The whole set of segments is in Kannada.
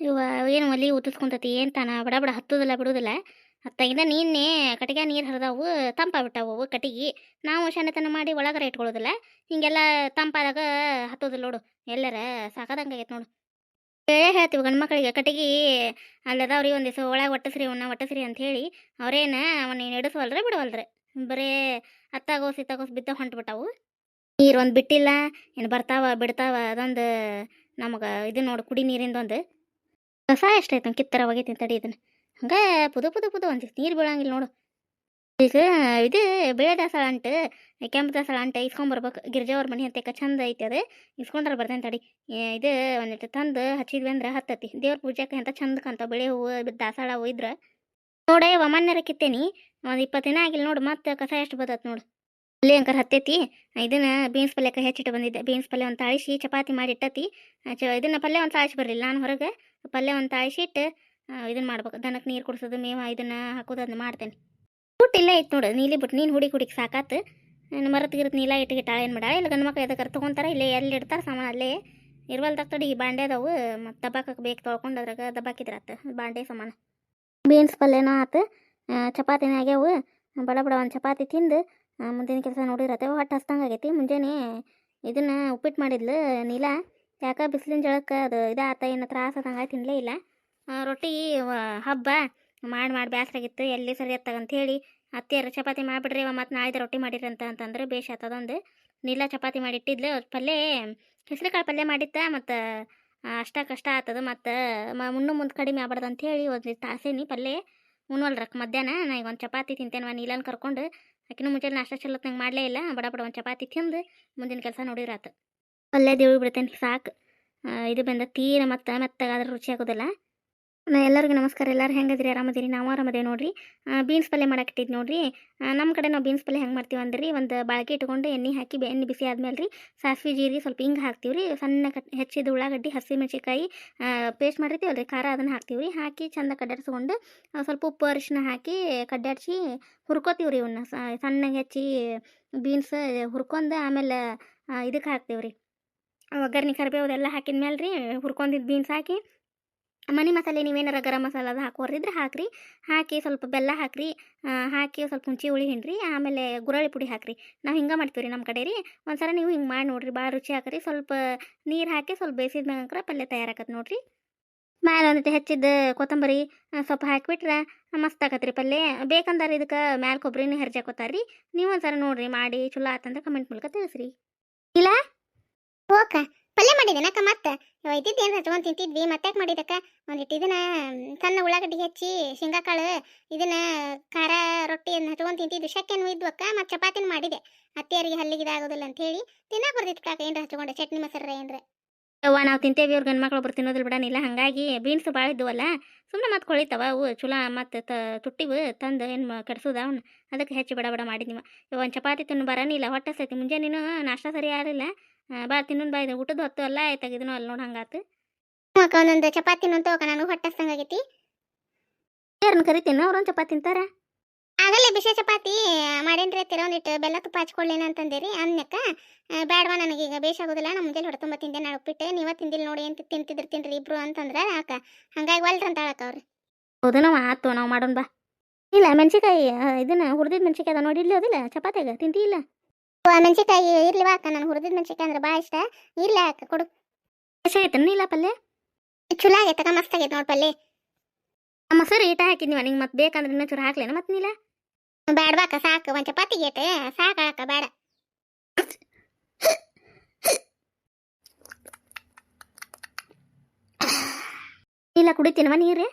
ಇವ ಏನು ಒಲಿ ಉತ್ತಿಸ್ಕೊಂತತಿ ಏನು ತಾನ? ಬಡ ಬಡ ಹತ್ತೋದಿಲ್ಲ, ಬಿಡೋದಿಲ್ಲ. ಹತ್ತಾಗಿಂದ ನೀನ್ನೇ ಕಟ್ಟಿಗೆ ನೀರು ಹರಿದಾವು ತಂಪಾಗ್ಬಿಟ್ಟಾವು ಕಟ್ಟಿಗೆ. ನಾವು ಶಾನೆತನ ಮಾಡಿ ಒಳಗರೆ ಇಟ್ಕೊಳ್ಳೋದಿಲ್ಲ. ಹಿಂಗೆಲ್ಲ ತಂಪಾದಾಗ ಹತ್ತೋದಿಲ್ಲ ನೋಡು. ಎಲ್ಲರ ಸಾಕಾದಂಗೆ ಆಗೈತೆ ನೋಡು. ಹೇಳೇ ಹೇಳ್ತೀವಿ ಗಂಡು ಮಕ್ಕಳಿಗೆ ಕಟ್ಟಿಗೆ ಅಲ್ಲದವ್ರಿ ಒಂದು ದಿವಸ ಒಳಗೆ ಒಟ್ಟಸ್ರಿ ಅವನ್ನ ಒಟ್ಟಸ್ರಿ ಅಂತ ಹೇಳಿ ಅವ್ರೇನ ಅವನ್ನ ನಡೆಸವಲ್ರೆ, ಬಿಡವಲ್ರೆ. ಬರೇ ಅತ್ತಾಗೋಸಿ ತಗೋಸಿ ಬಿದ್ದ ಹೊಂಟ್ಬಿಟ್ಟಾವು ನೀರು ಒಂದು ಬಿಟ್ಟಿಲ್ಲ, ಏನು ಬರ್ತಾವ, ಬಿಡ್ತಾವ, ಅದೊಂದು ನಮಗೆ ಇದು ನೋಡು ಕುಡಿ ನೀರಿನ ಒಂದು ಕಸ ಎಷ್ಟೈತೆ ಕಿತ್ತರ ಒಗೈತಿ ತಡಿ ಇದನ್ನ. ಹಂಗೆ ಪುದು ಪುದು ಪುದು ಒಂದು ನೀರು ಬೀಳಂಗಿಲ್ಲ ನೋಡು. ಈಗ ಇದು ಬಿಳೆ ದಾಸಳ ಅಂಟು, ಕೆಂಪು ದಾಸಳ ಅಂಟು ಇಸ್ಕೊಂಬರ್ಬೇಕು ಗಿರ್ಜಾವ್ರ ಮನೆ ಅಂತ ಚಂದ ಐತೆ ಅದು, ಇಸ್ಕೊಂಡ್ರೆ ಬರ್ತೇನೆ ತಡಿ. ಇದು ಒಂದಿಟ್ಟು ತಂದು ಹಚ್ಚಿದ್ವಿ ಅಂದ್ರೆ ಹತ್ತತಿ. ದೇವ್ರ ಪೂಜೆಗೆ ಅಂತ ಚಂದ ಕಾಣ್ತಾವ, ಬೆಳೆ ಹೂವು ದಾಸಳ ಹೂವು ಇದ್ರೆ. ನೋಡೇ ವಮನ್ಯರ ಕಿತ್ತೇನಿ, ಒಂದು ಇಪ್ಪತ್ತು ದಿನ ಆಗಿಲ್ಲ ನೋಡು, ಮತ್ತೆ ಕಸ ಎಷ್ಟು ಬದತ್ ನೋಡು. ಅಲ್ಲಿ ಅಂಕರ್ ಹತ್ತೈತಿ ಇದನ್ನ ಬೀನ್ಸ್ ಪಲ್ಯಕ್ಕೆ ಹೆಚ್ಚಿಟ್ಟು ಬಂದಿದ್ದೆ. ಬೀನ್ಸ್ ಪಲ್ಯ ಒಂದು ತಾಳಿಸಿ ಚಪಾತಿ ಮಾಡಿ ಇಟ್ಟತಿ. ಇದನ್ನ ಪಲ್ಯ ಒಂದು ತಾಳಿಸಿ ಬರಲಿಲ್ಲ. ನಾನು ಹೊರಗೆ ಪಲ್ಯ ಒಂದು ತಾಳಿಸಿಟ್ಟು ಇದನ್ನ ಮಾಡ್ಬೇಕು. ದನಕ್ಕೆ ನೀರು ಕುಡಿಸೋದು, ಮೇವ ಇದನ್ನ ಹಾಕೋದು ಅದನ್ನ ಮಾಡ್ತೇನೆ. ಊಟ ಇಲ್ಲ ಐತೆ ನೋಡು. ನೀಲಿ ಬಿಟ್ಟು, ನೀನು ಹುಡಿ ಕುಡಿಕ್ ಸಾಕಾತು. ಮರತ್ ಗಿರತ್ ನೀಲ ಇಟ್ಟು ಟಾಳೆ ಏನು ಮಾಡ ಇಲ್ಲ ಗಂಡು ಮಕ್ಳು ಎದಕ್ಕೆ ತೊಗೊಂತಾರೆ? ಇಲ್ಲೇ ಎಲ್ಲಿ ಇಡ್ತಾರೆ? ಸಾಮಾನು ಅಲ್ಲೇ. ಇರ್ವಲ್ದಾಗ ತಡಿ ಈ ಬಾಂಡೆ ಅದಾವು. ಮತ್ತು ದಬ್ಬಾಕಕ್ಕೆ ಬೇಕು ತೊಳ್ಕೊಂಡು ಅದ್ರಾಗ ದಬ್ಬಾಕಿದ್ರಾತು. ಬಾಂಡೆ ಸಾಮಾನು. ಬೀನ್ಸ್ ಪಲ್ಯನೂ ಆತು. ಚಪಾತಿನೇ ಆಗ್ಯಾವು. ಬಡ ಬಡ ಒಂದು ಚಪಾತಿ ತಿಂದು ಮುಂದಿನ ಕೆಲಸ ನೋಡಿರತ್ತೆ ಹೊಟ್ಟೆ ಹಸ್ದಂಗೆ ಆಗೈತಿ. ಮುಂಜಾನೆ ಇದನ್ನ ಉಪ್ಪಿಟ್ಟು ಮಾಡಿದ್ಲು ನೀಲ. ಯಾಕೆ ಬಿಸಿಲಿನ ಜಳಕ್ಕೆ ಅದು ಇದಾತ ಏನು ತ್ರಾಸ ಆದಂಗೆ ತಿನ್ನಲೇ ಇಲ್ಲ. ರೊಟ್ಟಿ ಹಬ್ಬ ಮಾಡಿ ಮಾಡಿ ಬೇಸರಾಗಿತ್ತು ಎಲ್ಲಿ ಸರಿ ಅಂತ ಹೇಳಿ ಅತ್ತೆಯರು ಚಪಾತಿ ಮಾಡಿಬಿಡ್ರಿ ಮತ್ತು ನಾಳಿದ ರೊಟ್ಟಿ ಮಾಡಿರಿ ಅಂತ ಅಂತಂದ್ರೆ ಬೇಷ್ ಆತದೊಂದು ನೀಲ ಚಪಾತಿ ಮಾಡಿ ಇಟ್ಟಿದ್ಲು ಪಲ್ಲೆ ಪಲ್ಯ ಹೆಸರುಕಾಳು ಪಲ್ಯ ಮಾಡಿತ್ತ ಮತ್ತು ಅಷ್ಟ ಕಷ್ಟ ಆತದ ಮತ್ತು ಮುನ್ನು ಮುಂದೆ ಕಡಿಮೆ ಆಗ್ಬಾರ್ದು ಅಂತ ಹೇಳಿ ಒಂದು ತಾಸೇನಿ ಪಲ್ಯ. ಉಣ್ವಲ್ರಕ್ಕೆ ಮಧ್ಯಾಹ್ನ ನಾ ಈಗ ಒಂದು ಚಪಾತಿ ತಿಂತೇನೆ ನೀಲನ್ ಕರ್ಕೊಂಡು ಆಕಿನೂ ಮುಂಚೆ ನಾಷ್ಟ ಚಲೋತ್ ನಂಗೆ ಮಾಡಲೇ ಇಲ್ಲ. ಬಡ ಬಡ ಒಂದು ಚಪಾತಿ ತಿಂದು ಮುಂದಿನ ಕೆಲಸ ನೋಡಿರಾತು. ಅಲ್ಲೇ ದೇವಿ ಬಿಡ್ತೇನೆ, ಸಾಕು. ಇದು ಬಂದ ತೀರ ಮತ್ತು ಮೆತ್ತಗಾದ್ರೆ ರುಚಿ ಆಗೋದಿಲ್ಲ. ಎಲ್ಲರಿಗೂ ನಮಸ್ಕಾರ. ಎಲ್ಲರೂ ಹೆಂಗದಿರಿ? ಆರಾಮದಿರಿ? ನಾವು ಆರಾಮದೇವಿ ನೋಡ್ರಿ. ಬೀನ್ಸ್ ಪಲ್ಯ ಮಾಡಾಕಿಟ್ಟಿದ್ದು ನೋಡ್ರಿ. ನಮ್ಮ ಕಡೆ ನಾವು ಬೀನ್ಸ್ ಪಲ್ಯ ಹೆಂಗೆ ಮಾಡ್ತೀವಿ ಅಂದ್ರೆ? ಒಂದು ಬಾಳಿಕೆ ಇಟ್ಕೊಂಡು ಎಣ್ಣೆ ಹಾಕಿ ಎಣ್ಣೆ ಬಿಸಿ ಆದ್ಮೇಲೆ ರೀ ಸಾಸಿವೆ, ಜೀರಿಗೆ ಸ್ವಲ್ಪ ಹಿಂಗೆ ಹಾಕ್ತೀವಿ ರೀ ಸಣ್ಣ ಕಟ್, ಹೆಚ್ಚಿದ ಉಳ್ಳಾಗಡ್ಡಿ ಹಸಿಮೆಣ್ಸಿಕಾಯಿ ಪೇಸ್ಟ್ ಮಾಡಿರ್ತೀವಲ್ಲ ರೀ ಖಾರ ಅದನ್ನು ಹಾಕ್ತೀವಿ ರೀ ಹಾಕಿ ಚಂದ ಕಡ್ಡಾಡಿಸ್ಕೊಂಡು ಸ್ವಲ್ಪ ಉಪ್ಪು ಅರಿಶಿನ ಹಾಕಿ ಕಡ್ಡಾಡಿಸಿ ಹುರ್ಕೋತೀವಿ ರೀ ಇವನ್ನ ಸಣ್ಣಗೆ ಹೆಚ್ಚಿ ಬೀನ್ಸ್ ಹುರ್ಕೊಂಡು ಆಮೇಲೆ ಇದಕ್ಕೆ ಹಾಕ್ತೀವಿ ರೀ ಒಗ್ಗರ್ಣಿ ಕರಿಬೇವು ಅದೆಲ್ಲ ಹಾಕಿದ ಮೇಲೆ ರೀ ಹುರ್ಕೊಂಡಿದ್ದು ಬೀನ್ಸ್ ಹಾಕಿ ಮನೆ ಮಸಾಲೆ ನೀವೇನಾರ ಗರಂ ಮಸಾಲೆ ಅದು ಹಾಕೋರಿದ್ರೆ ಹಾಕ್ರಿ. ಹಾಕಿ ಸ್ವಲ್ಪ ಬೆಲ್ಲ ಹಾಕ್ರಿ. ಹಾಕಿ ಸ್ವಲ್ಪ ಹುಂಚಿ ಹುಳಿ ಹಿಂಡ್ರಿ. ಆಮೇಲೆ ಗುರಳಿ ಪುಡಿ ಹಾಕ್ರಿ. ನಾವು ಹಿಂಗೆ ಮಾಡ್ತೀವಿ ರೀ ನಮ್ಮ ಕಡೆ ರೀ ಒಂದ್ಸಲ ನೀವು ಹಿಂಗೆ ಮಾಡಿ ನೋಡ್ರಿ. ಭಾಳ ರುಚಿ ಹಾಕ್ರಿ ಸ್ವಲ್ಪ ನೀರು ಹಾಕಿ ಸ್ವಲ್ಪ ಬೇಯಿಸಿದ ಮ್ಯಾಗ ಪಲ್ಯ ತಯಾರಾಗತ್ತೆ ನೋಡ್ರಿ. ಮ್ಯಾಲ ಒಂದಿಟ್ಟು ಹೆಚ್ಚಿದ್ದ ಕೊತ್ತಂಬರಿ ಸ್ವಲ್ಪ ಹಾಕಿಬಿಟ್ರೆ ಮಸ್ತ್ ಆಕತ್ರಿ ಪಲ್ಯ. ಬೇಕಂದ್ರೆ ಇದಕ್ಕೆ ಮ್ಯಾಲೆ ಕೊಬ್ಬರಿನ ಹೆರ್ಜಾಕೋತಾರ್ರಿ. ನೀವು ಒಂದ್ಸಲ ನೋಡ್ರಿ ಮಾಡಿ. ಚಲೋ ಆತಂದ್ರೆ ಕಮೆಂಟ್ ಮೂಲಕ ತಿಳಿಸ್ರಿ. ಓಕ ಪಲ್ಯ ಮಾಡಿದೇನಕ್ಕ ಮತ್ತೆ? ಏನು ಹಚ್ಕೊಂಡು ತಿಂತಿದ್ವಿ, ಮತ್ತೆ ಮಾಡಿದಕ್ಕ? ಒಂದಿಟ್ಟು ಇದನ್ನ ಸಣ್ಣ ಉಳ್ಳಾಗಡ್ಡಿ ಹೆಚ್ಚಿ, ಶೇಂಗಾಕಾಳು, ಇದನ್ನ ಖಾರ ರೊಟ್ಟಿಯನ್ನು ಹಚ್ಕೊಂಡು ತಿಂತಿದ್ವಿ. ಶಕ್ಕೆನು ಇದ್ವಕ್ಕ, ಮತ್ತೆ ಚಪಾತಿನ ಮಾಡಿದೆ. ಅತ್ತೆಯರಿಗೆ ಹಲ್ಲಿಗೆ ಇದಾಗೋದಿಲ್ಲ ಅಂತ ಹೇಳಿ ತಿನ್ನಕ್ಕೆ ಬರ್ತಿತ್ತು ಕಾಕ. ಏನ್ರ ಹಚ್ಕೊಂಡೆ ಚಟ್ನಿ ಮೊಸರ ಏನ್ರ? ಅವ್ವ ನಾವು ತಿಂತೇವಿ ಅವ್ರ ಗಂಡು ಮಕ್ಳು, ಒಬ್ರು ತಿನ್ನೋದಿಲ್ಲ ಬಿಡನಿಲ್ಲ ಹಾಗಾಗಿ ಬೀನ್ಸ್ ಭಾಳ ಇದ್ವಲ್ಲ ಸುಮ್ಮನೆ ಮತ್ತೆ ಕೊಳಿತಾವ. ಅವು ಚುಲ ಮತ್ತು ತ, ತುಟ್ಟಿವು ತಂದು ಏನು ಕೆಡ್ಸೋದ ಅವ್ನು. ಅದಕ್ಕೆ ಹೆಚ್ಚು ಬಡ ಬಡ ಮಾಡಿದ್ವಿ ಇವ. ಒಂದು ಚಪಾತಿ ತಿನ್ನು ಬರನಿಲ್ಲ ಹೊಟ್ಟೆ ಸೈತಿ ಮುಂಜಾನೆ ನಾಷ್ಟ ಸರಿ ಆಗಲಿಲ್ಲ. ಭಾಳ ತಿನ್ನೊಂದು ಬಾ ಇದು. ಊಟದ ಹೊತ್ತು ಅಲ್ಲ ಆಯ್ತಾಗ ಇದನ್ನು ಅಲ್ಲಿ ನೋಡಿ ಹಂಗಾತು. ಅಕ್ಕ ಒಂದೊಂದು ಚಪಾತಿ ಅಕ್ಕ ನನಗೆ ಹೊಟ್ಟೆ ಆಗೈತಿ. ಯಾರನ್ನ ಕರಿತೀನಿ? ಅವ್ರೊಂದು ಚಪಾತಿ ತಿಂತಾರ? ಆಗಲೇ ಬಿಸಿ ಚಪಾತಿ ಮಾಡೇನ್ರಿ ಅತ್ತಿರ ಒಂದಿಟ್ಟು ಬೆಲ್ಲ ತುಪ್ಪ ಹಚ್ಕೊಳ್ಳೇನ ಅಂತಂದೇರಿ ಅನ್ನಕ್ಕ. ಬೇಡವಾ ನನಗೆ ಈಗ ಬೇಸಾಗೋದಿಲ್ಲ ನಮ್ಮ ಮುಂದೆ ಹೊಡೆ ತುಂಬ ತಿಂದೆ ನಾನು ಉಪ್ಪಿಟ್ಟು ನೀವೇ ತಿಂದಿಲ್ಲ ನೋಡಿ ಅಂತ ತಿಂತಿದ್ರು ತಿನ್ರಿ ಇಬ್ರು ಅಂತಂದ್ರೆ ಅಕ್ಕ. ಹಂಗಾಗಿ ಒಲ್ರಿ ಅಂತ ಹೇಳಕ್ಕ ಅವ್ರಿ. ಹೌದು ನಾವು ಆತು ನಾವು ಮಾಡೋಣ ಬಾ. ಇಲ್ಲ ಮೆಣಸಿಕಾಯಿ ಇದನ್ನ ಹುರಿದಿದ್ದು ಮೆಣಸಿಕಾಯಿ ಅದ ನೋಡಿ ಇಲ್ಲಿ ಅದಿಲ್ಲ ಚಪಾತಿಯಾಗ ತಿಂತಿ ಇಲ್ಲ? ಮೆಣಸಿಕಾಯಿ ಇರ್ಲಿ ಅಕ್ಕ ನಾನು ಹುರಿದಿದ ಮೆಣಸಿಕಾಯಿ ಅಂದ್ರೆ ಭಾಳ ಇಷ್ಟ. ಇರ್ಲಿ ಅಕ್ಕ ಕೊಡು. ಎಷ್ಟು ಆಯ್ತು ಇಲ್ಲ ಪಲ್ಲೆ ಚಲೋ ಆಗೈತಕ್ಕ ಮಸ್ತ್ ಆಗೈತೆ ನೋಡಿ ಪಲ್ಲೆ ಅಮ್ಮ ಸರಿ ಈಟ ಹಾಕಿದ್ನಿವ ನಿಂಗೆ ಮತ್ತೆ ಬೇಕಂದ್ರೆ ಇನ್ನೂ ಚೂರು ಹಾಕ್ಲೇನ ಮತ್ತೆ ನೀಲ? ಬೇಡವಾಕ ಸಾಕು ಒಂದು ಚಪಾತಿ ಗೇಟೆ ಸಾಕಾಕ ಬೇಡ ಇಲ್ಲ ಕುಡಿತೀನವ ನೀರು?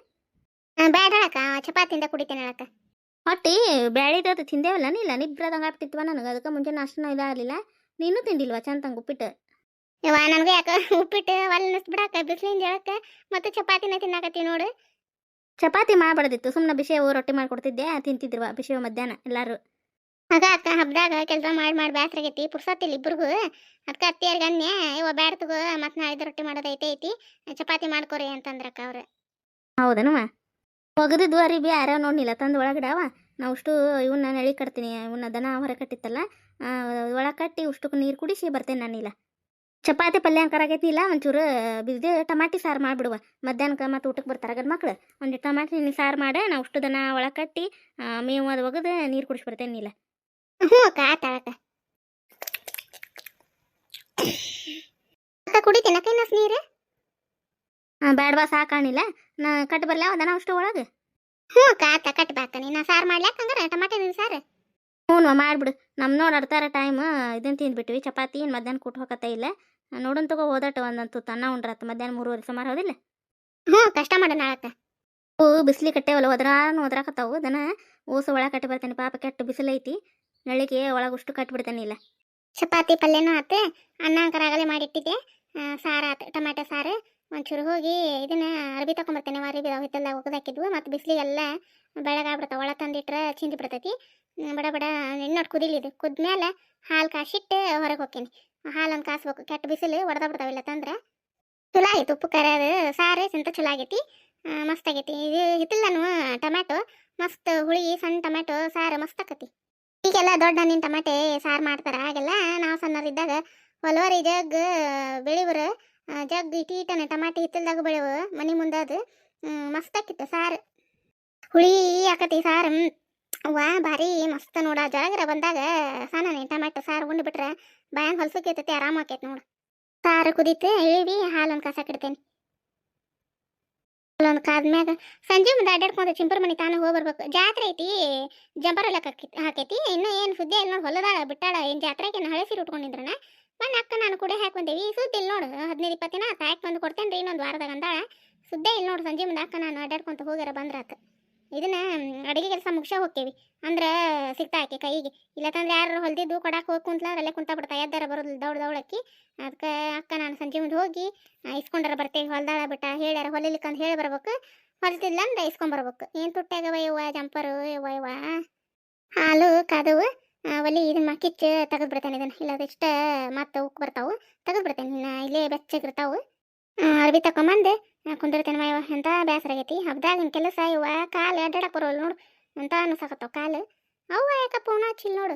ಬೇಡ ಅಕ್ಕ ಚಪಾತಿಯಿಂದ ಕುಡಿತೇನೆ ಅಕ್ಕ ಹೊಟ್ಟಿ ಬ್ಯಾಳಿದ ತಿಂದೇವಲ್ಲ ನೀಲ್ಲ ನಿಬ್ರದಂಗೆ ಆಗ್ತಿತ್ವ ನನಗೆ. ಅದಕ್ಕೆ ಮುಂಚೆ ನಾಷ್ಟನ ಇದಾಗಲಿಲ್ಲ ನೀನು ತಿಂದಿಲ್ವಾ ತಂಗ ಉಪ್ಪಿಟ್ಟು. ಯವಾ ನನಗೆ ಯಾಕ ಉಪ್ಪಿಟ್ಟು ಒಲ್ ಬಿಡಾಕ ಬಿಸಿಲಿನ ಜಳಕ್ಕೆ ಮತ್ತು ಚಪಾತಿನ ತಿನ್ನಾಕತ್ತೀವಿ ನೋಡು. ಚಪಾತಿ ಮಾಡಬಾರ್ದಿತ್ತು. ಸುಮ್ಮನೆ ಬಿಸಿಯವು ರೊಟ್ಟಿ ಮಾಡಿಕೊಡ್ತಿದ್ದೆ. ತಿಂತಿದ್ರುವ ಬಿಸಿಯವು ಮಧ್ಯಾಹ್ನ ಎಲ್ಲರೂ. ಆಗ ಅಕ್ಕ ಹಬ್ಬದಾಗ ಕೆಲಸ ಮಾಡಿ ಮಾಡಿ ಬ್ಯಾಸರಾಗೈತಿ ಪುರ್ಸತ್ತಿಲ್ಲ ಇಬ್ರಿಗೂ. ಅದಕ್ಕೆ ಅತ್ತಿಯರ್ಗೆ ಅನ್ನೆ ಇವ ಬ್ಯಾಡ ತಗೋ ಮತ್ತೆ ನಾಳಿದ ರೊಟ್ಟಿ ಮಾಡೋದೈತೆ ಐತಿ ಚಪಾತಿ ಮಾಡ್ಕೊರಿ ಅಂತಂದ್ರಕ್ಕ ಅವ್ರು. ಹೌದನವ ಒಗದಿದ್ದು ಬಿ ಯಾರ ನೋಡಿಲ್ಲ ತಂದು ಒಳಗಡೆ ಅವ ನಾವು ಅಷ್ಟು ಇವನ್ನ ನೆಳಿ ಕಟ್ತೀನಿ ಇವನ್ನ ದನ ಹೊರ ಕಟ್ಟಿತ್ತಲ್ಲ ಒಳ ಕಟ್ಟಿ ಉಷ್ಟಕ್ಕೆ ನೀರು ಕುಡಿಸಿ ಬರ್ತೇನೆ ನಾನಿಲ್ಲ ಚಪಾತಿ ಪಲ್ಯ ಅಂಕಾರ ಆಗೈತಿಲ್ಲ ಒಂಚೂರು ಬಿದ್ದು ಟಮಾಟಿ ಸಾರು ಮಾಡಿಬಿಡುವ. ಮಧ್ಯಾಹ್ನಕ್ಕೆ ಮತ್ತು ಊಟಕ್ಕೆ ಬರ್ತಾರೆ ಗಂಡು ಮಕ್ಳು. ಒಂದು ಟಮಾಟಿ ಸಾರು ಮಾಡಿ ನಾ ಅಷ್ಟು ದನ ಒಳಗೆ ಕಟ್ಟಿ ಮೇವು ಅದು ಒಗದು ನೀರು ಕುಡಿಸಿ ಬರ್ತೇನೆ ಇಲ್ಲ. ಹ್ಞೂ ಅಕ್ಕ ಆತ ಅಕ್ಕ ಅಕ್ಕ ಕುಡಿತೇನಕ್ಕ ಇನ್ನೊಂದು ನೀರು? ಬ್ಯಾಡ್ವಾ ಸಾಕಾಣಿಲ್ಲ ನಾ ಕಟ್ ಬರಲ್ಲ ದನ ಅಷ್ಟು ಒಳಗೆ? ಹ್ಞೂ ಅಕ್ಕ ಆತ ಕಟ್ ಬಾಕ ನೀನು ಸಾರು ಮಾಡ್ಲಾಕ ಹಂಗಾರ ಟಮಾಟೆ ನೀನು ಸಾರು? ಹ್ಞೂ ಮಾಡಿಬಿಡು. ನಮ್ಮ ನೋಡಿ ಅಡ್ತಾರ ಟೈಮ್ ಇದನ್ನ ತಿಂದ್ಬಿಟ್ವಿ. ಚಪಾತಿ ಏನು ಮಧ್ಯಾಹ್ನ ಕೂಟ ಹೋಗತ್ತ ಇಲ್ಲ. ನೋಡೋಣ ತಗೋ ಓದಾಟ ಒಂದಂತು ತನ್ನ ಉಂಡ್ರತ್ತ ಮಧ್ಯಾಹ್ನ ಮೂರುವರೆ ಸುಮಾರು ಹೌದಿಲ್ಲ? ಹ್ಞೂ ಕಷ್ಟ ಮಾಡ ನಾಳಕ್ಕ. ಹೂ ಬಿಸಿಲಿ ಕಟ್ಟೇವಲ್ಲ ಒದ್ರಾನು ಒದ್ರಾಕತ್ತಾವು. ದನ ಓಸು ಒಳಗೆ ಕಟ್ಟಿ ಬರ್ತಾನೆ. ಪಾಪ ಕೆಟ್ಟು ಬಿಸಿಲು ಐತಿ. ನಳಿಗೆ ಒಳಗೆ ಅಷ್ಟು ಕಟ್ಬಿಡ್ತೇನೆ ಇಲ್ಲ. ಚಪಾತಿ ಪಲ್ಯನೂ ಆತು. ಅನ್ನ ಅಂಕರ ಆಗಲೇ ಮಾಡಿಟ್ಟಿದ್ದೆ. ಸಾರು ಆತು ಟೊಮ್ಯಾಟೊ ಸಾರು. ಒಂಚೂರು ಹೋಗಿ ಇದನ್ನ ಅರ್ಬಿ ತಗೊಂಬರ್ತೇನೆ ಅರ್ಬಿ ಹಿತ್ತಲ್ದಾಗ ಒಗ್ದಾಕಿದ್ವು. ಮತ್ತು ಬಿಸಿಲಿಗೆಲ್ಲ ಬೆಳಗಾಗ್ಬಿಡ್ತಾವ ಒಳ ತಂದಿಟ್ರೆ ಚಿಂದಿ ಬಿಡ್ತೈತಿ. ಬಡ ಬಡ ಇನ್ನೊಟ್ಟು ಕುದಿಲಿದು ಕುದ್ಮೇಲೆ ಹಾಲು ಕಾಸಿಟ್ಟು ಹೊರಗೆ ಹೋಗ್ತೀನಿ ಹಾಲನ್ನು ಕಾಸ್ಬೇಕು. ಕೆಟ್ಟ ಬಿಸಿಲು ಹೊಡೆದ ಬಿಡ್ತಾವಿಲ್ಲ ತಂದ್ರೆ. ಚಲೋ ಆಯ್ತು ಉಪ್ಪು ಖಾರ ಅದು. ಸಾರು ಸಿಂತ ಚಲೋ ಆಗೈತಿ. ಮಸ್ತ್ ಆಗೈತಿ. ಇದು ಹಿತ್ತಲ್ದನು ಟೊಮ್ಯಾಟೊ, ಮಸ್ತ್ ಹುಳಿ, ಸಣ್ಣ ಟೊಮ್ಯಾಟೊ, ಸಾರು ಮಸ್ತ್ ಆಕತಿ. ಈಗೆಲ್ಲ ದೊಡ್ಡ ಹಣ್ಣಿನ ಟೊಮ್ಯಾಟೆ ಸಾರು ಮಾಡ್ತಾರ. ಆಗೆಲ್ಲ ನಾವು ಸಣ್ಣವರಿದ್ದಾಗ ಹೊಲವರಿ ಜಗ್ ಬೆಳಿವ್ರ ಜಗ್ ಇಟೀಟನೆ ಟಮಾಟಿ ಹಿತ್ತಲ್ದಾಗ ಬೆಳೆವು, ಮನೆ ಮುಂದೆ ಅದು ಮಸ್ತ್ ಆಕಿತ್ತು ಸಾರು. ಹುಳಿ ಆಕತಿ ಸಾರ್. ವಾ ಭಾರಿ ಮಸ್ತ್ ನೋಡ, ಜಳಗರ ಬಂದಾಗ ಸಣ್ಣನೆ ಟಮಾಟೊ ಸಾರು ಉಂಡು ಬಿಟ್ರೆ ಬಾಯನ್ ಹೊಲ್ಸಕ್ಕೈತೈತಿ ಆರಾಮ ಆಕೈತಿ ನೋಡು. ಸಾರು ಕುದೀತು ಇಳಿವಿ ಹಾಲೊಂದು ಕಸಕಿಡ್ತೇನೆ ಹಾಲೊಂದು ಕಾದ್ಮ್ಯಾಗ ಸಂಜೆ ಮುಂದೆ ಅಡ್ಡಾಡ್ಕೊಂಡು ಚಿಂಪರ್ ಮನೆ ತಾನು ಹೋಗಿ ಬರ್ಬೇಕು. ಜಾತ್ರೆ ಐತಿ ಜಂಪರ್ ಎಲ್ಲ ಹಾಕೈತಿ, ಇನ್ನೂ ಏನು ಸುದ್ದಿ ಇಲ್ಲ ನೋಡಿ, ಹೊಲದಾಗ ಬಿಟ್ಟಾಳ, ಏನು ಜಾತ್ರೆಗೆ ಹಳೆ ಸೀರೆ ಉಟ್ಕೊಂಡಿದ್ರನ? ಮೊನ್ನೆ ಅಕ್ಕ ನಾನು ಕೂಡ ಹಾಕೊಂಡೇವಿ ಸುದ್ದಿ ಇಲ್ಲಿ ನೋಡು. ಹದಿನೈದು ಇಪ್ಪತ್ತು ದಿನ ತಾಯಕ್ ಬಂದು ಕೊಡ್ತೇನೆ ರೀ ಇನ್ನೊಂದು ವಾರದಾಗ ಅಂದಾಳ. ಸುದ್ದೇ ಇಲ್ಲಿ ನೋಡು ಸಂಜೆ ಮುಂದೆ ಅಕ್ಕ ನಾನು ಅಡ್ಡಾಡ್ಕೊಂತ ಹೋಗ್ಯಾರ ಬಂದ್ರಾತ ಇದನ್ನ ಅಡಿಗೆ ಕೆಲಸ ಮುಗಿಸ ಹೋಗ್ತೇವಿ ಅಂದ್ರೆ ಸಿಗ್ತಾ ಆಕೆ ಕೈಗೆ. ಇಲ್ಲತ್ತಂದ್ರೆ ಯಾರು ಹೊಲ್ದಿದ್ದು ಕೊಡಕ್ಕೆ ಹೋಗಿ ಕುಂತ್ಲ ಅಲ್ಲೇ ಕುಂತ ಬಿಡ್ತಾ. ಎದ್ದಾರ ಬರೋದಿಲ್ಲ, ದೌಡ್ ದೌಡಕ್ಕಿ ಅದಕ್ಕೆ ಅಕ್ಕ ನಾನು ಸಂಜೆ ಮುಂದೆ ಹೋಗಿ ಇಸ್ಕೊಂಡರ ಬರ್ತೇವೆ. ಹೊಲ್ದಾಳ ಬಿಟ್ಟ ಹೇಳ್ಯಾರ ಹೊಲಿಲಿಕ್ಕಂತ ಹೇಳಿ ಬರ್ಬೇಕು. ಹೊಲ್ತಿಲ್ಲ ಅಂದ್ರೆ ಇಸ್ಕೊಂಬರ್ಬೇಕು ಏನು ತುಟ್ಟಾಗವ ಯವ್ವ, ಜಂಪರು ಯವ್ವ. ಹಾಲು, ಕಾದವು. ಒಲಿ ಇದನ್ನ ಕಿಚ್ಚು ತೆಗೆದು ಬಿಡ್ತೇನೆ ಇದನ್ನ ಇಲ್ಲ ಇಷ್ಟ ಮತ್ತೆ ಉಕ್ ಬರ್ತಾವು. ತೆಗೆದು ಬಿಡ್ತೇನೆ. ಇಲ್ಲೇ ಬೆಚ್ಚಗಿರ್ತಾವು ಅರ್ಬಿ ತಕೊಂಬಂದು. ಕುಂದಿರ್ತೇನೆ ಮಾಯವ ಅಂತ ಬೇಸರ ಆಗೈತಿ? ಹಬ್ದಾಗಿನ ಕೆಲಸ ಇವ ಕಾಲು ಅಡ್ಡಾಡಕ್ ಬರೋಲ್ಲ ನೋಡು. ಅಂತ ಅನ್ಸಕತ್ತಾವ ಕಾಲು. ಅವ ಯಾಕಪ್ಪ ಪೂನ ಹಚ್ಚಿಲ್ಲ ನೋಡು.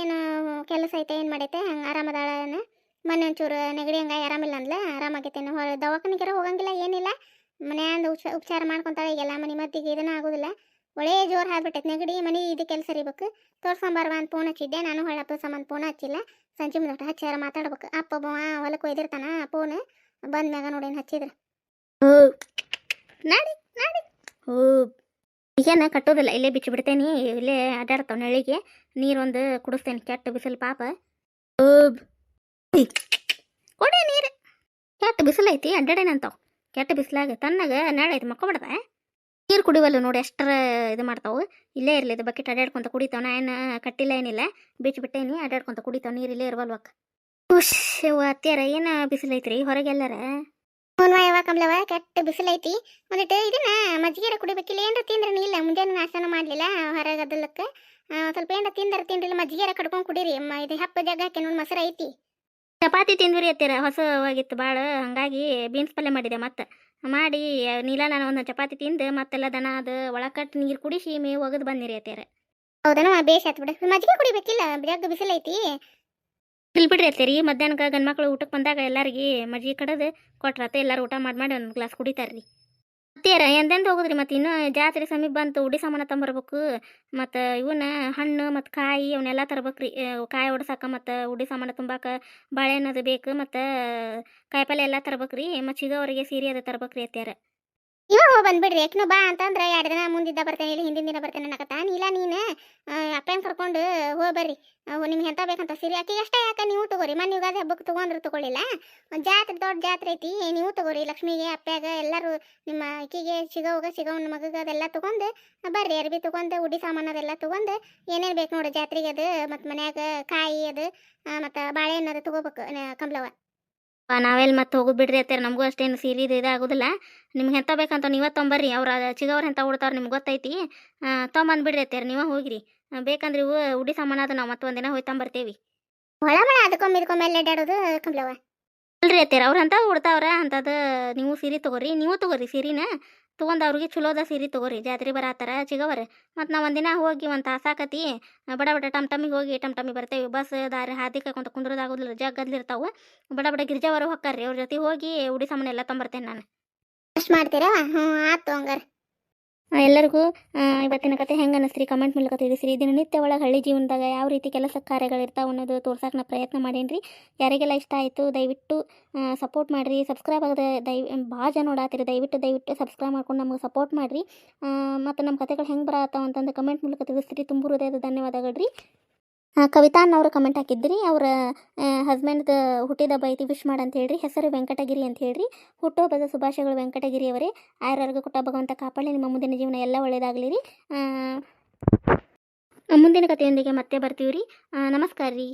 ಏನು ಕೆಲಸ ಐತೆ, ಏನು ಮಾಡೈತೆ? ಹಂಗೆ ಆರಾಮದಾಳನ. ಮೊನ್ನೆ ಒಂಚೂರು ನೆಗಡಿ ಹಂಗ ಆರಾಮಿಲ್ಲ ಅಂದ್ಲ ಆರಾಮಾಗೈತೇನು ಹೊರ ದವಾಖಾನಿಗೆರ ಹೋಗಂಗಿಲ್ಲ, ಏನಿಲ್ಲ. ಮನೆಯಿಂದ ಉಪಚಾರ ಮಾಡ್ಕೊತಾಳೆ. ಈಗೆಲ್ಲ ಮನೆ ಮದ್ದಿಗೆ ಇದನ್ನ ಆಗೋದಿಲ್ಲ. ಒಳ್ಳೆ ಜೋರು ಹಾದ್ಬಿಟ್ಟೈತೆ. ನೆಗಡಿ, ಮನೆ ಇದು ಕೆಲಸ ಇರಬೇಕು ತೋರ್ಸ್ಕೊಂಬರ್ವ ಅಂತ ಫೋನ್ ಹಚ್ಚಿದ್ದೆ. ನಾನು ಹೊಳ್ಳಪ್ಪ ಸಂಬಂಧ ಫೋನ್ ಹಚ್ಚಿಲ್ಲ. ಸಂಜೆ ಮುಂದೆ ಹಚ್ಚಾರ ಮಾತಾಡ್ಬೇಕು. ಅಪ್ಪ ಒಬ್ಬವ ಹೊಲಕ್ಕೆ ಒಯ್ದಿರ್ತಾನ ಫೋನ್ ಬಂದ್ಮ್ಯಾಗ ನೋಡಿ ಹಚ್ಚಿದ್ರ. ನಾಡಿ ನಾಡಿ. ಓ ಈಗೇನ ಕಟ್ಟೋದಿಲ್ಲ. ಇಲ್ಲೇ ಬಿಚ್ಚಿ ಬಿಡ್ತೇನೆ. ಇಲ್ಲೇ ಅಡ್ಡಾಡ್ತಾವ ನೆಳಿಗೆ ನೀರೊಂದು ಕುಡಿಸ್ತೇನೆ. ಕೆಟ್ಟ ಬಿಸಿಲು ಪಾಪ. ಕೊಡಿ ನೀರು. ಕೆಟ್ಟ ಬಿಸಿಲು ಐತಿ. ಅಡ್ಡಾಡೇನಂತಾವ. ಕೆಟ್ಟ ಬಿಸಿಲಾಗ ತನ್ನಾಗ ನೆಳ ಐತಿ ಮಕ್ಕೊಬಿಡ್ದ. ನೀರು ಕುಡಿವಲ್ಲ ನೋಡಿ ಎಷ್ಟರ ಇದು ಮಾಡ್ತಾವು. ಇಲ್ಲೇ ಇರಲಿ ಇದು ಬಕೆಟ್ ಅಡ್ಡಾಡ್ಕೊಂತ ಕುಡಿತಾವ. ನಾ ಏನು ಕಟ್ಟಿಲ್ಲ ಏನಿಲ್ಲ. ಬಿಟ್ಟೇನಿ ಅಡ್ಡಾಡ್ಕೊಂತ ಕುಡಿತಾವ ನೀರು ಇಲ್ಲೇ ಇರ್ವಲ್ವಕ್ಕ ಉಶ್ ಅತ್ಯಾರ ಏನು ಬಿಸಿಲು ಐತ್ರಿ ಹೊರಗೆಲ್ಲರ ಫೋನ್ ಯಾವ ಕಮ್ಲವ ಕೆಟ್ಟ ಬಿಸಿಲೈತಿ. ಒಂದಿಟ್ಟು ಇದನ್ನ ಮಜ್ಜಿಗೆರ ಕುಡಿಬೇಕಿಲ್ಲ ಏನ್ರ ತಿಂದ್ರೆ ಇಲ್ಲ. ಮುಂಜಾನೆ ನಾಷ್ಟನ ಮಾಡಲಿಲ್ಲ ಹೊರಗೆ ಅದಲ್ಲಕ್ಕೆ ಸ್ವಲ್ಪ ಏನ್ರ ತಿಂದ್ರ ತಿಂದ್ರಿಲ್ಲ ಮಜ್ಜಿಗೆರ ಕಡ್ಕೊಂಡು ಕುಡೀರಿ. ಅಮ್ಮ ಇದು ಹಪ್ಪ ಜಾಗ ಹಾಕಿ ನೋಡಿ ಮೊಸರು ಐತಿ ಚಪಾತಿ ತಿಂದ್ರಿ ಅತ್ತೀರ ಹೊಸವಾಗಿತ್ತು ಭಾಳ ಹಂಗಾಗಿ ಬೀನ್ಸ್ ಪಲ್ಯ ಮಾಡಿದೆ ಮತ್ತೆ. ಮಾಡಿ ನೀಲ ನಾನು ಒಂದು ಚಪಾತಿ ತಿಂದು ಮತ್ತೆಲ್ಲ ದನ ಅದು ಒಳಕಟ್ಟು ನೀರು ಕುಡಿಸಿ ಮೇವು ಒಗದು ಬಂದಿರಿ ಅತ್ಯಾರ ಹೌದನ ಬೇಷ್ ಆತ್ ಬಿಡು. ಮಜ್ಜಿಗೆ ಕುಡಿಬೇಕಿಲ್ಲ? ಜಗ್ಗ ಬಿಸಿಲೈತಿ ಇಲ್ಲಿ ಬಿಡ್ರಿ ಅತ್ತೀರಿ. ಮಧ್ಯಾಹ್ನಕ್ಕೆ ಗಂಡ್ಮಕ್ಳು ಊಟಕ್ಕೆ ಬಂದಾಗ ಎಲ್ಲರಿಗೆ ಮಜ್ಜಿಗೆ ಕಡದು ಕೊಟ್ರತ್ತೆ. ಎಲ್ಲರೂ ಊಟ ಮಾಡಿ ಮಾಡಿ ಒಂದು ಗ್ಲಾಸ್ ಕುಡಿತಾರ್ರಿ. ಅತ್ತೀರ ಎಂದೆಂದು ಹೋಗುದ್ರಿ ಮತ್ತೆ? ಇನ್ನೂ ಜಾತ್ರೆ ಸಮೀಪ ಬಂತು, ಉಡಿ ಸಾಮಾನು ತಂಬರ್ಬೇಕು, ಮತ್ತು ಇವನ್ನ ಹಣ್ಣು ಮತ್ತು ಕಾಯಿ ಅವನ್ನೆಲ್ಲ ತರ್ಬೇಕ್ರಿ. ಕಾಯಿ ಹೊಡ್ಸಕ್ಕೆ ಮತ್ತು ಉಡಿ ಸಾಮಾನು ತುಂಬಾಕ ಬಾಳೆಹಣ್ಣು ಅದು ಬೇಕು, ಮತ್ತು ಕಾಯಿಪಲ್ಲೆ ಎಲ್ಲ ತರ್ಬೇಕ್ರಿ. ಮತ್ತು ಸಿಗೋವರಿಗೆ ಸೀರೆ ಅದು ತರ್ಬೇಕ್ರಿ ಅತ್ಯಾರ ಇವಾಗ ಬಂದ್ಬಿಡ್ರಿ ಯಾಕೆನೋ ಬಾ ಅಂತಂದ್ರೆ ಎರಡು ದಿನ ಮುಂದಿದ್ದ ಬರ್ತೇನೆ ಹೇಳಿ ಹಿಂದಿನ ದಿನ ಬರ್ತೇನೆ ಅನ್ನಕತ್ತ? ಇಲ್ಲ ನೀನು ಅಪ್ಪನ ಕರ್ಕೊಂಡು ಹೋಗಿ ಬರ್ರಿ. ನಿಮ್ಗೆ ಎಂತ ಬೇಕಂತ ಸೀರೆ ಆಕಿಗೆ ಅಷ್ಟೇ ಯಾಕೆ ನೀವು ತಗೋರಿ? ಮನೆ ಯುಗಾದಿ ಹಬ್ಬಕ್ಕೆ ತಗೊಂಡ್ರು ತಗೊಳ್ಳಿಲ್ಲ? ಜಾತ್ರೆ, ದೊಡ್ಡ ಜಾತ್ರೆ ಐತಿ ನೀವು ತಗೋರಿ, ಲಕ್ಷ್ಮಿಗೆ, ಅಪ್ಪ್ಯಾಗ ಎಲ್ಲರೂ ನಿಮ್ಮ ಅಕ್ಕಿಗೆ ಸಿಗೋವಾಗ ಸಿಗೋವನ ಮಗಗೆ ಅದೆಲ್ಲ ತಗೊಂಡು ಬರ್ರಿ, ಅರ್ಬಿ ತಗೊಂಡು, ಉಡಿ ಸಾಮಾನು ಅದೆಲ್ಲ ತಗೊಂಡು, ಏನೇನು ಬೇಕು ನೋಡಿ ಜಾತ್ರೆಗೆ ಅದು, ಮತ್ತು ಮನ್ಯಾಗ ಕಾಯಿ ಅದು ಮತ್ತು ಬಾಳೆಹಣ್ಣು ಅದು ತಗೋಬೇಕು ಕಮಲವ್ವ ನಾವೆಲ್ಲಿ ಮತ್ತೆ ಹೋಗೋದು ಬಿಡ್ರಿ ನಮಗೂ ಅಷ್ಟೇನು ಸೀರೆ ಇದೆ ಇದಾಗೋದಿಲ್ಲ. ನಿಮ್ಗೆ ಎಂತ ಬೇಕಂತ ನೀವೇ ತೊಂಬರ್ರಿ. ಅವ್ರ ಚಿಗವ್ರ ಎಂತ ಉಡ್ತಾವ್ರು ನಿಮ್ಗೆ ಗೊತ್ತೈತಿ. ತೊಂಬಂದ್ಬಿಡ್ರಿ ಬಿಡ್ರಿ ಅತ್ಯಾರ ನೀವೇ ಹೋಗಿರಿ. ಬೇಕಂದ್ರೆ ಇವು ಉಡಿ ಸಾಮಾನು ಅದು ನಾವು ಮತ್ತೆ ಒಂದಿನ ಹೋಗಿ ತೊಂಬರ್ತೇವಿ ಒಳ ಮಳ ಅದಕ್ಕೊಮ್ಮೆ ಇದಕ್ಕೊಮ್ಮೆ ಎಲ್ಲ ಅಡ್ಡಾಡೋದು ಕಂಪ್ಲವ ಅಲ್ರಿ ಅತ್ತೆ ಅವ್ರ ಅಂತ ಉಡ್ತಾವ್ರ. ಅಂತದ ನೀವು ಸೀರೆ ತಗೋರಿ. ನೀವು ತಗೋರಿ ಸೀರೆನ. ತೊಗೊಂಡು ಅವ್ರಿಗೆ ಚಲೋದ ಸೀರೆ ತೊಗೋರಿ, ಜಾತ್ರೆ ಬರತ್ತಾರ ಚಿಗವರ ಮತ್ತು ನಾವು ಒಂದಿನ ಹೋಗಿ ಒಂದು ತಾಸಾಕತಿ, ಬಡ ಬಡ ಟಮ್ ಟಮಿಗೆ ಹೋಗಿ ಟಮ್ ಟಮಿಗೆ ಬರ್ತೇವೆ. ಬಸ್, ದಾರಿ, ಹಾದಿ ಕೈಕೊಂಡು ಕುಂದ್ರದಾಗೋದಿಲ್ಲ ಜಗ್ ಗದ್ಲಿರ್ತಾವೆ ಬಡ ಬಡ ಗಿರ್ಜಾವರು ಹೊಕ್ಕಾರ್ರಿ, ಅವ್ರ ಜೊತೆ ಹೋಗಿ ಉಡಿ ಸಾಮಾನೆಲ್ಲ ತೊಂಬರ್ತೇನೆ ನಾನು. ಅಷ್ಟು ಮಾಡ್ತೀರಾ? ಹ್ಞೂ ಆತು ಹಂಗಾರ ಎಲ್ಲರಿಗೂ ಇವತ್ತಿನ ಕತೆ ಹೆಂಗೆ ಅನ್ನಿಸ್ರಿ ಕಮೆಂಟ್ ಮೂಲಕ ತಿಳಿಸ್ರಿ. ದಿನನಿತ್ಯ ಒಳಗೆ ಹಳ್ಳಿ ಜೀವನದಾಗ ಯಾವ ರೀತಿ ಕೆಲಸ ಕಾರ್ಯಗಳಿರ್ತಾವೆ ಅನ್ನೋದು ತೋರ್ಸಕ್ಕೆ ನಾ ಪ್ರಯತ್ನ ಮಾಡೇನಿ ಯಾರಿಗೆಲ್ಲ ಇಷ್ಟ ಆಯಿತು, ದಯವಿಟ್ಟು ಸಪೋರ್ಟ್ ಮಾಡಿರಿ. ಸಬ್ಸ್ಕ್ರೈಬ್ ಆಗದೆ ದಯ ಭಾಳ ಜನ ನೋಡಾತಿರಿ ದಯವಿಟ್ಟು ದಯವಿಟ್ಟು ಸಬ್ಸ್ಕ್ರೈಬ್ ಮಾಡ್ಕೊಂಡು ನಮಗೆ ಸಪೋರ್ಟ್ ಮಾಡಿರಿ. ಮತ್ತು ನಮ್ಮ ಕತೆಗಳು ಹೆಂಗೆ ಬರತ್ತಾವ ಅಂತಂದು ಕಮೆಂಟ್ ಮೂಲಕ ತಿಳಿಸ್ರಿ. ತುಂಬ ಹೃದಯದ ಧನ್ಯವಾದಗಳು ರೀ ಕವಿತಾ ಅನ್ನೋರು ಕಮೆಂಟ್ ಹಾಕಿದ್ರಿ, ಅವರ ಹಸ್ಬೆಂಡ್ದು ಹುಟ್ಟಿದಬ್ಬ ಐತಿ ವಿಶ್ ಮಾಡಂತ ಹೇಳ್ರಿ, ಹೆಸರು ವೆಂಕಟಗಿರಿ ಅಂತ ಹೇಳ್ರಿ. ಹುಟ್ಟುಹಬ್ಬದ ಶುಭಾಶಯಗಳು ವೆಂಕಟಗಿರಿ ಅವರೇ ಆಯುರ್ವರ್ಗ ಕೊಟ್ಟ ಭಗವಂತ ಕಾಪಾಡಲಿ, ನಿಮ್ಮ ಮುಂದಿನ ಜೀವನ ಎಲ್ಲ ಒಳ್ಳೆಯದಾಗಲಿ ರೀ. ಮುಂದಿನ ಕಥೆಯೊಂದಿಗೆ ಮತ್ತೆ ಬರ್ತೀವಿ ರೀ. ನಮಸ್ಕಾರ ರೀ.